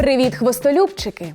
Привіт, хвостолюбчики!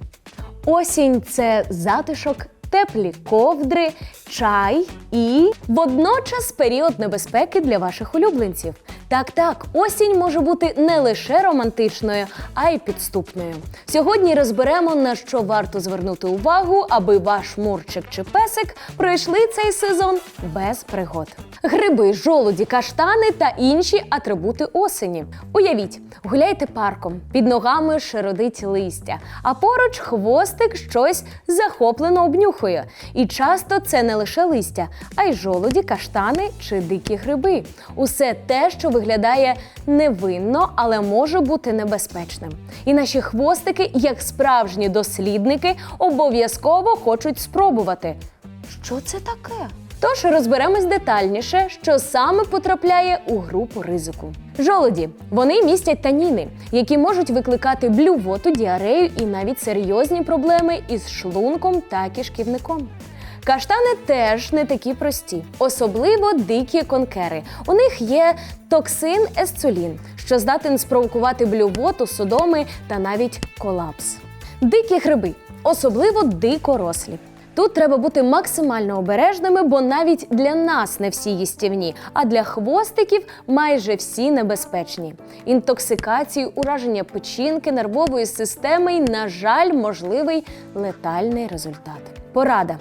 Осінь це затишок, теплі ковдри, чай і водночас період небезпеки для ваших улюбленців. Так, так, осінь може бути не лише романтичною, а й підступною. Сьогодні розберемо на що варто звернути увагу, аби ваш мурчик чи песик пройшли цей сезон без пригод. Гриби, жолуді, каштани та інші атрибути осені. Уявіть, гуляйте парком, під ногами широдить листя, а поруч хвостик щось захоплено обнюхує. І часто це не лише листя, а й жолуді, каштани чи дикі гриби. Усе те, що виглядає невинно, але може бути небезпечним. І наші хвостики, як справжні дослідники, обов'язково хочуть спробувати. Що це таке? Тож розберемось детальніше, що саме потрапляє у групу ризику. Жолоді вони містять таніни, які можуть викликати блювоту, діарею і навіть серйозні проблеми із шлунком та кишківником. Каштани теж не такі прості, особливо дикі конкери. У них є токсин есцолін, що здатен спровокувати блювоту, судоми та навіть колапс. Дикі гриби, особливо дикорослі. Тут треба бути максимально обережними, бо навіть для нас не всі їстівні, а для хвостиків майже всі небезпечні. Інтоксикації, ураження печінки, нервової системи і, на жаль, можливий летальний результат. Порада.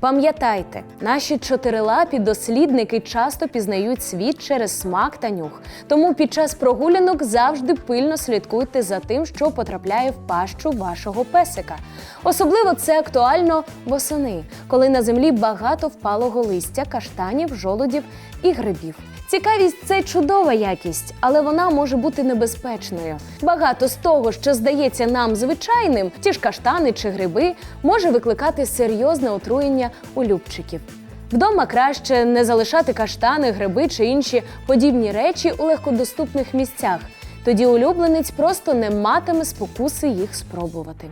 Пам'ятайте, наші чотирилапі дослідники часто пізнають світ через смак та нюх. Тому під час прогулянок завжди пильно слідкуйте за тим, що потрапляє в пащу вашого песика. Особливо це актуально восени, коли на землі багато впалого листя, каштанів, жолудів і грибів. Цікавість це чудова якість, але вона може бути небезпечною. Багато з того, що здається нам звичайним, ті ж каштани чи гриби, може викликати серйозне отруєння улюбчиків. Вдома краще не залишати каштани, гриби чи інші подібні речі у легкодоступних місцях. Тоді улюбленець просто не матиме спокуси їх спробувати.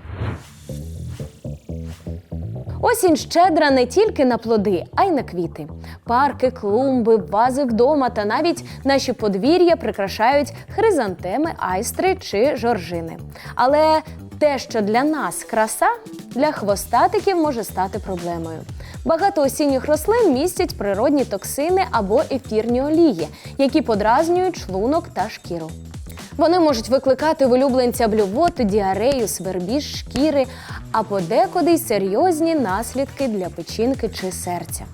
Осінь щедра не тільки на плоди, а й на квіти. Парки, клумби, вази вдома та навіть наші подвір'я прикрашають хризантеми, айстри чи жоржини. Але те, що для нас краса, для хвостатиків може стати проблемою. Багато осінніх рослин містять природні токсини або ефірні олії, які подразнюють шлунок та шкіру. Вони можуть викликати в улюбленця блювоту, діарею, свербіж, шкіри, а подекуди й серйозні наслідки для печінки чи серця.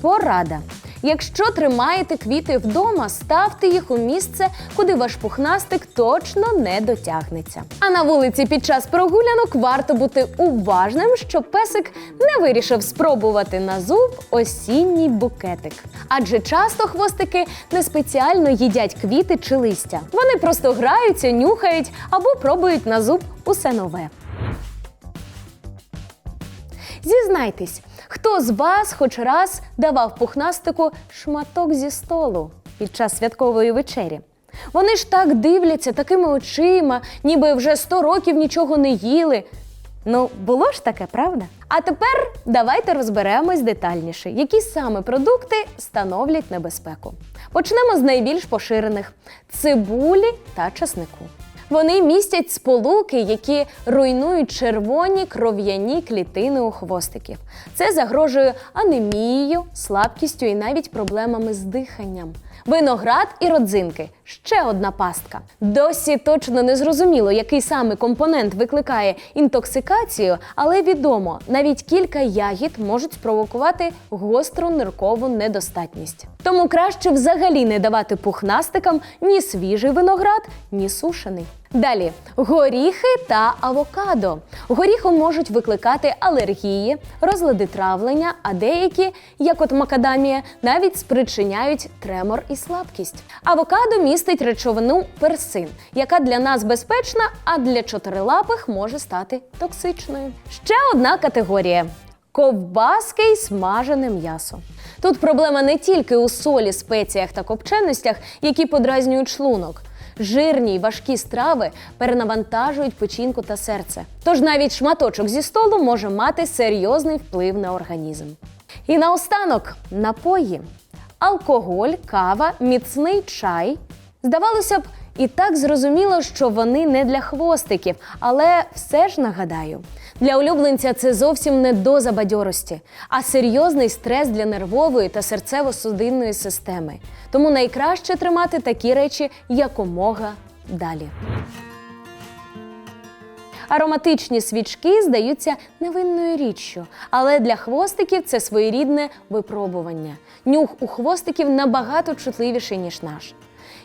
Порада. Якщо тримаєте квіти вдома, ставте їх у місце, куди ваш пухнастик точно не дотягнеться. А на вулиці під час прогулянок варто бути уважним, щоб песик не вирішив спробувати на зуб осінній букетик. Адже часто хвостики не спеціально їдять квіти чи листя. Вони просто граються, нюхають або пробують на зуб усе нове. Зізнайтесь, хто з вас хоч раз давав пухнастику шматок зі столу під час святкової вечері? Вони ж так дивляться такими очима, ніби вже сто років нічого не їли. Ну, було ж таке, правда? А тепер давайте розберемось детальніше, які саме продукти становлять небезпеку. Почнемо з найбільш поширених цибулі та часнику. Вони містять сполуки, які руйнують червоні кров'яні клітини у хвостиків. Це загрожує анемією, слабкістю і навіть проблемами з диханням. Виноград і родзинки ще одна пастка. Досі точно не зрозуміло, який саме компонент викликає інтоксикацію, але відомо, навіть кілька ягід можуть спровокувати гостру ниркову недостатність. Тому краще взагалі не давати пухнастикам ні свіжий виноград, ні сушений. Далі горіхи та авокадо. Горіхи можуть викликати алергії, розлади травлення, а деякі, як от макадамія, навіть спричиняють тремор і слабкість. Авокадо містить речовину персин, яка для нас безпечна, а для чотирилапих може стати токсичною. Ще одна категорія. Ковбаски й смажене м'ясо. Тут проблема не тільки у солі, спеціях та копченостях, які подразнюють шлунок. Жирні й важкі страви перенавантажують печінку та серце. Тож навіть шматочок зі столу може мати серйозний вплив на організм. І наостанок напої. Алкоголь, кава, міцний чай. Здавалося б, І так зрозуміло, що вони не для хвостиків, але все ж нагадаю. Для улюбленця це зовсім не доза бадьорості, а серйозний стрес для нервової та серцево-судинної системи. Тому найкраще тримати такі речі якомога далі. Ароматичні свічки здаються невинною річчю, але для хвостиків це своєрідне випробування. Нюх у хвостиків набагато чутливіший, ніж наш.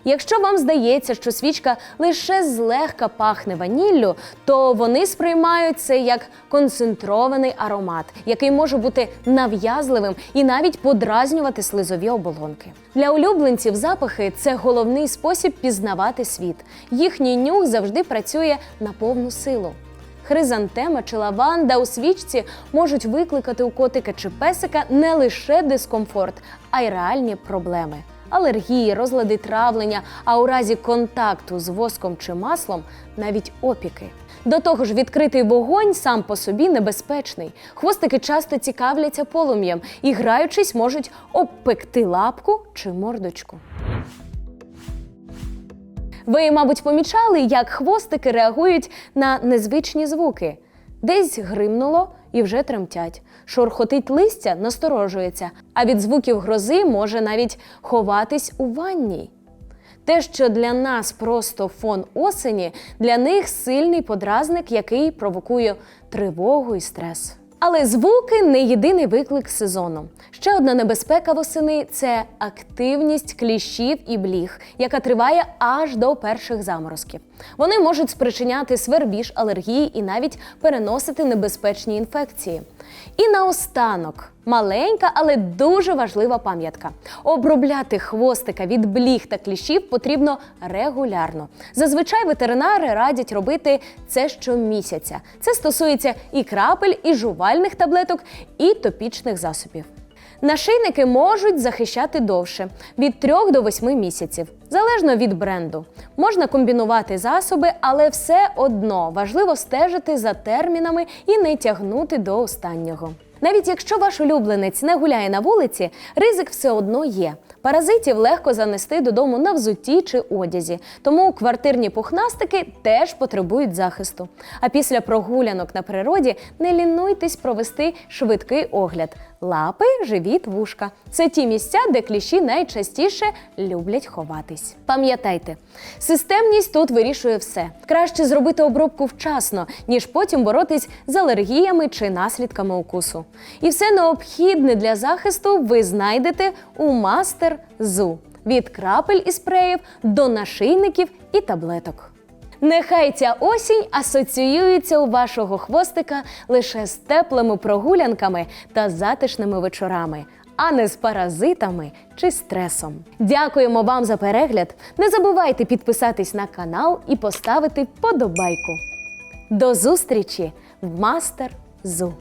Якщо вам здається, що свічка лише злегка пахне ваніллю, то вони сприймають це як концентрований аромат, який може бути нав'язливим і навіть подразнювати слизові оболонки. Для улюбленців запахи це головний спосіб пізнавати світ. Їхній нюх завжди працює на повну силу. Хризантема чи лаванда у свічці можуть викликати у котика чи песика не лише дискомфорт, а й реальні проблеми. Алергії, розлади травлення, а у разі контакту з воском чи маслом навіть опіки. До того ж, відкритий вогонь сам по собі небезпечний. Хвостики часто цікавляться полум'ям і, граючись, можуть обпекти лапку чи мордочку. Ви, мабуть, помічали, як хвостики реагують на незвичні звуки. Десь гримнуло і вже тремтять. Шорхотить листя, насторожується, а від звуків грози може навіть ховатись у ванній. Те, що для нас просто фон осені, для них сильний подразник, який провокує тривогу і стрес. Але звуки не єдиний виклик сезону. Ще одна небезпека восени це активність кліщів і бліг, яка триває аж до перших заморозків. Вони можуть спричиняти свербіж, алергії і навіть переносити небезпечні інфекції. І наостанок маленька, але дуже важлива пам'ятка: обробляти хвостика від бліг та кліщів потрібно регулярно. Зазвичай ветеринари радять робити це щомісяця. Це стосується і крапель, і жувальних таблеток, і топічних засобів. Нашийники можуть захищати довше від 3 до 8 місяців, залежно від бренду. Можна комбінувати засоби, але все одно важливо стежити за термінами і не тягнути до останнього. Навіть якщо ваш улюбленець не гуляє на вулиці, ризик все одно є. Паразитів легко занести додому на взутті чи одязі, тому квартирні пухнастики теж потребують захисту. А після прогулянок на природі не лінуйтесь провести швидкий огляд. Лапи, живіт, вушка це ті місця, де кліщі найчастіше люблять ховатись. Пам'ятайте, системність тут вирішує все. Краще зробити обробку вчасно, ніж потім боротись з алергіями чи наслідками укусу. І все необхідне для захисту ви знайдете у мастер зу від крапель і спреїв до нашийників і таблеток. Нехай ця осінь асоціюється у вашого хвостика лише з теплими прогулянками та затишними вечорами, а не з паразитами чи стресом. Дякуємо вам за перегляд. Не забувайте підписатись на канал і поставити подобайку. До зустрічі в Мастер Зу!